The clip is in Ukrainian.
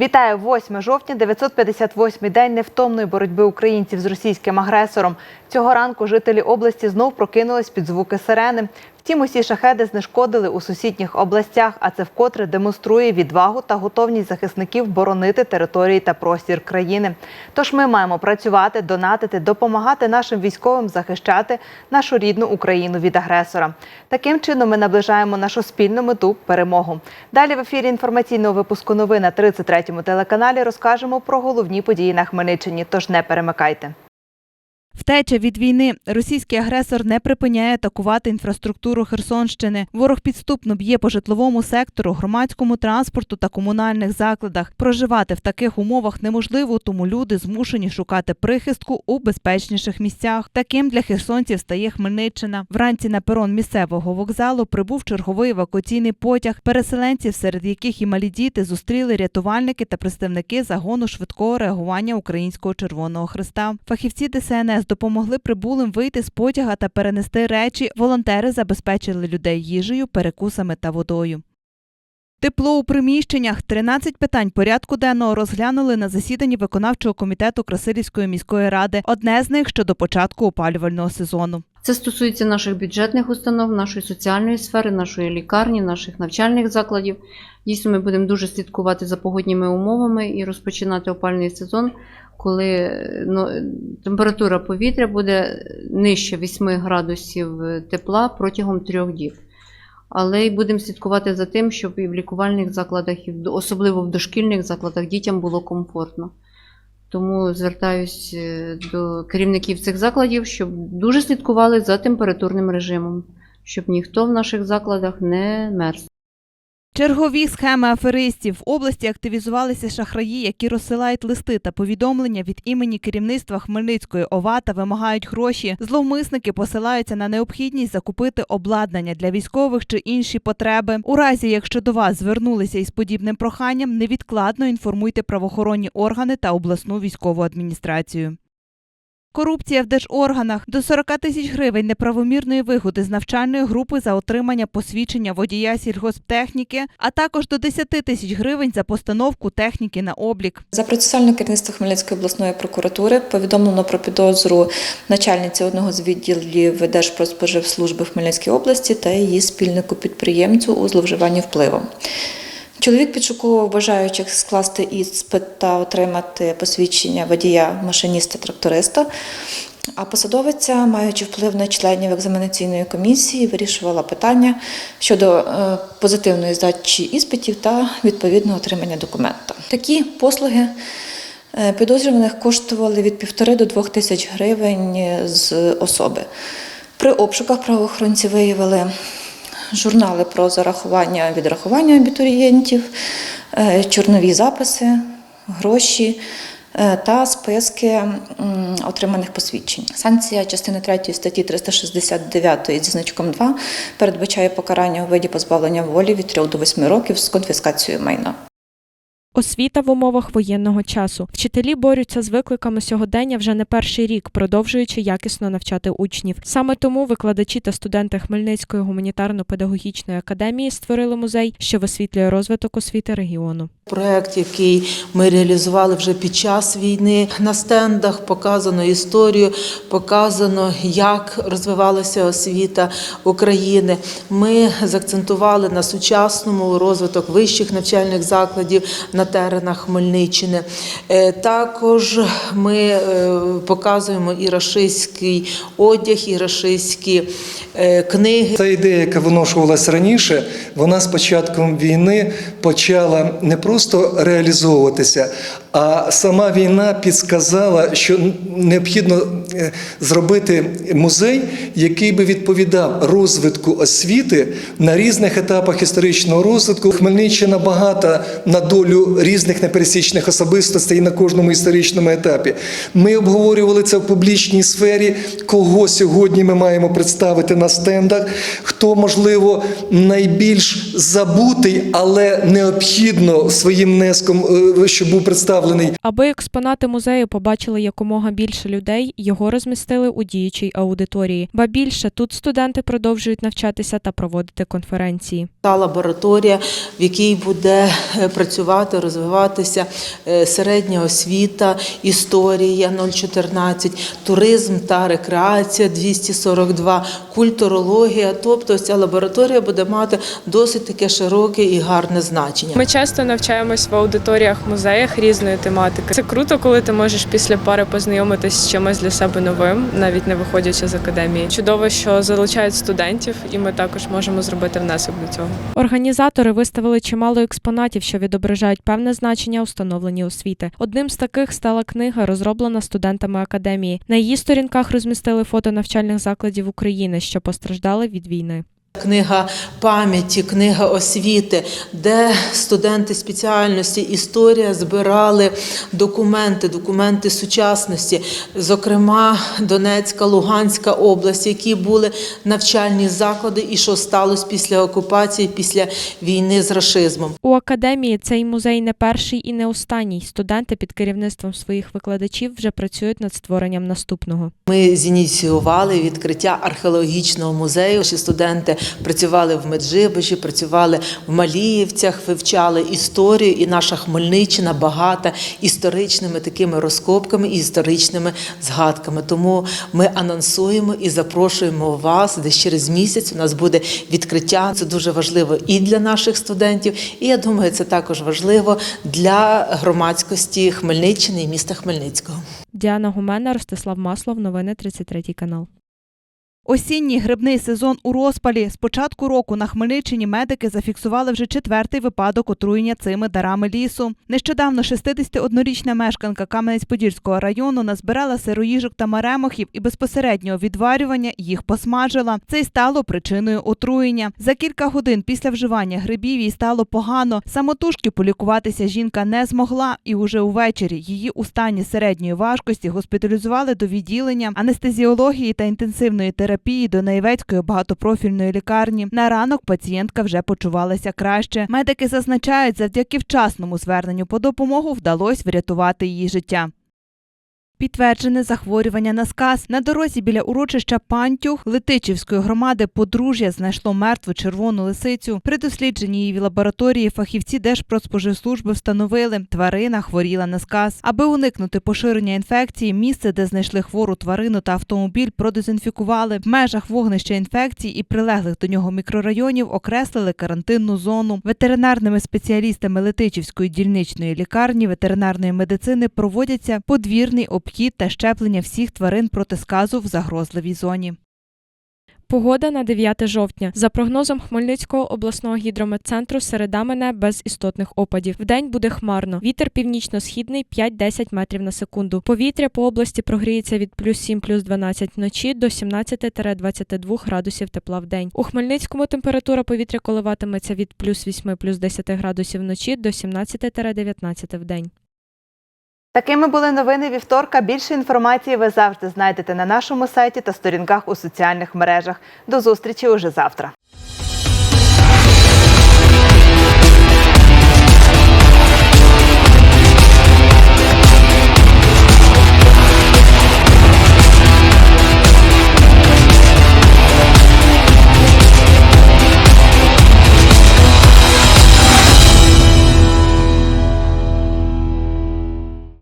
Вітаю 8 жовтня, 958-й день невтомної боротьби українців з російським агресором. Цього ранку жителі області знов прокинулись під звуки сирени. Втім, усі шахеди знешкодили у сусідніх областях, а це вкотре демонструє відвагу та готовність захисників боронити території та простір країни. Тож ми маємо працювати, донатити, допомагати нашим військовим захищати нашу рідну Україну від агресора. Таким чином ми наближаємо нашу спільну мету перемогу. Далі в ефірі інформаційного випуску новин на 33-му телеканалі розкажемо про головні події на Хмельниччині. Тож не перемикайте. Втеча від війни. Російський агресор не припиняє атакувати інфраструктуру Херсонщини. Ворог підступно б'є по житловому сектору, громадському транспорту та комунальних закладах. Проживати в таких умовах неможливо, тому люди змушені шукати прихистку у безпечніших місцях. Таким для херсонців стає Хмельниччина. Вранці на перон місцевого вокзалу прибув черговий евакуаційний потяг. Переселенців, серед яких і малі діти, зустріли рятувальники та представники загону швидкого реагування Українського Червоного Христа. Фахівці ДСНС допомогли прибулим вийти з потяга та перенести речі. Волонтери забезпечили людей їжею, перекусами та водою. Тепло у приміщеннях. 13 питань порядку денного розглянули на засіданні виконавчого комітету Красилівської міської ради. Одне з них щодо початку опалювального сезону. Це стосується наших бюджетних установ, нашої соціальної сфери, нашої лікарні, наших навчальних закладів. Дійсно, ми будемо дуже слідкувати за погодніми умовами і розпочинати опальний сезон, коли ну, температура повітря буде нижче 8 градусів тепла протягом трьох діб. Але й будемо слідкувати за тим, щоб і в лікувальних закладах, і особливо в дошкільних закладах, дітям було комфортно. Тому звертаюсь е, до керівників цих закладів, щоб дуже слідкували за температурним режимом, щоб ніхто в наших закладах не мерз. Чергові схеми аферистів в області активізувалися шахраї, які розсилають листи та повідомлення від імені керівництва Хмельницької ОВА та вимагають гроші. Зловмисники посилаються на необхідність закупити обладнання для військових чи інші потреби. У разі, якщо до вас звернулися із подібним проханням, невідкладно інформуйте правоохоронні органи та обласну військову адміністрацію. Корупція в держорганах до 40 тисяч гривень неправомірної вигоди з навчальної групи за отримання посвідчення водія сільгосптехніки, а також до 10 тисяч гривень за постановку техніки на облік. За процесуальне керівництво Хмельницької обласної прокуратури повідомлено про підозру начальниці одного з відділів Держпродспоживслужби в Хмельницькій області та її спільнику підприємцю у зловживанні впливом. Чоловік підшуковував бажаючих скласти іспит та отримати посвідчення водія, машиніста, тракториста. А посадовиця, маючи вплив на членів екзаменаційної комісії, вирішувала питання щодо е, позитивної здачі іспитів та відповідного отримання документа. Такі послуги е, підозрюваних коштували від півтори до двох тисяч гривень з особи. При обшуках правоохоронці виявили журнали про зарахування відрахування абітурієнтів, е, чорнові записи, гроші е, та списки отриманих посвідчень. Санкція частини 3 статті 369 зі значком 2 передбачає покарання у виді позбавлення волі від 3 до 8 років з конфіскацією майна. Освіта в умовах воєнного часу. Вчителі борються з викликами сьогодення вже не перший рік, продовжуючи якісно навчати учнів. Саме тому викладачі та студенти Хмельницької гуманітарно-педагогічної академії створили музей, що висвітлює розвиток освіти регіону. Проект, який ми реалізували вже під час війни, на стендах показано історію, показано, як розвивалася освіта України. Ми заакцентували на сучасному розвиток вищих навчальних закладів на теренах Хмельниччини. Е, Також ми е, показуємо і рашистський одяг, і рашистські е, книги. Та ідея, яка виношувалась раніше, вона з початком війни почала не просто реалізовуватися, а сама війна підсказала, що необхідно е, зробити музей, який би відповідав розвитку освіти на різних етапах історичного розвитку. Хмельниччина багата на долю різних непересічних особистостей на кожному історичному етапі. Ми обговорювали це в публічній сфері, кого сьогодні ми маємо представити на стендах, хто, можливо, найбільш забутий, але необхідно своїм внеском, е, щоб був представлений представлений. Аби експонати музею побачили якомога більше людей, його розмістили у діючій аудиторії. Ба більше тут студенти продовжують навчатися та проводити конференції. Та лабораторія, в якій буде е, працювати, розвиватися е, середня освіта, історія 014, туризм та рекреація 242, культурологія. Тобто ця лабораторія буде мати досить таке широке і гарне значення. Ми часто навчаємось в аудиторіях, музеях різної тематики. Це круто, коли ти можеш після пари познайомитись з чимось для себе новим, навіть не виходячи з академії. Чудово, що залучають студентів, і ми також можемо зробити внесок до цього. Організатори виставили чимало експонатів, що відображають певне значення у становленні освіти. Одним з таких стала книга, розроблена студентами академії. На її сторінках розмістили фото навчальних закладів України, що постраждали від війни. Книга пам'яті, книга освіти, де студенти спеціальності історія збирали документи, документи сучасності, зокрема Донецька, Луганська область, які були навчальні заклади, і що сталося після окупації, після війни з рашизмом. У академії цей музей не перший і не останній. Студенти під керівництвом своїх викладачів вже працюють над створенням наступного. Ми зініціювали відкриття археологічного музею. Студенти працювали в Меджибожі, працювали в Маліївцях, вивчали історію, і наша Хмельниччина багата історичними такими розкопками і історичними згадками. Тому ми анонсуємо і запрошуємо вас. Десь через місяць у нас буде відкриття. Це дуже важливо і для наших студентів. І я думаю, це також важливо для громадськості Хмельниччини і міста Хмельницького. Діана Гумена, Ростислав Маслов, новини 33 канал. Осінній грибний сезон у розпалі. З початку року на Хмельниччині медики зафіксували вже четвертий випадок отруєння цими дарами лісу. Нещодавно 61-річна мешканка Кам'янець-Подільського району назбирала сироїжок та маремохів і безпосереднього відварювання їх посмажила. Це й стало причиною отруєння. За кілька годин після вживання грибів їй стало погано. Самотужки полікуватися жінка не змогла, і уже увечері її у стані середньої важкості госпіталізували до відділення анестезіології та інтенсивної терапії до Найвецької багатопрофільної лікарні. На ранок пацієнтка вже почувалася краще. Медики зазначають, завдяки вчасному зверненню по допомогу вдалося врятувати її життя. Підтверджене захворювання на сказ. На дорозі біля урочища Пантюх Летичівської громади подружжя знайшло мертву червону лисицю. При дослідженні її в лабораторії фахівці Держпродспоживслужби встановили, тварина хворіла на сказ. Аби уникнути поширення інфекції, місце, де знайшли хвору тварину та автомобіль, продезінфікували. В межах вогнища інфекції і прилеглих до нього мікрорайонів окреслили карантинну зону. Ветеринарними спеціалістами Летичівської дільничної лікарні ветеринарної медицини проводяться подвірний обхід та щеплення всіх тварин проти сказу в загрозливій зоні. Погода на 9 жовтня. За прогнозом Хмельницького обласного гідрометцентру, середа мене без істотних опадів. Вдень буде хмарно. Вітер північно-східний 5-10 метрів на секунду. Повітря по області прогріється від плюс 7 плюс 12 вночі до 17-22 градусів тепла в день. У Хмельницькому температура повітря коливатиметься від плюс 8 плюс 10 градусів вночі до 17-19 в день. Такими були новини вівторка. Більше інформації ви завжди знайдете на нашому сайті та сторінках у соціальних мережах. До зустрічі уже завтра.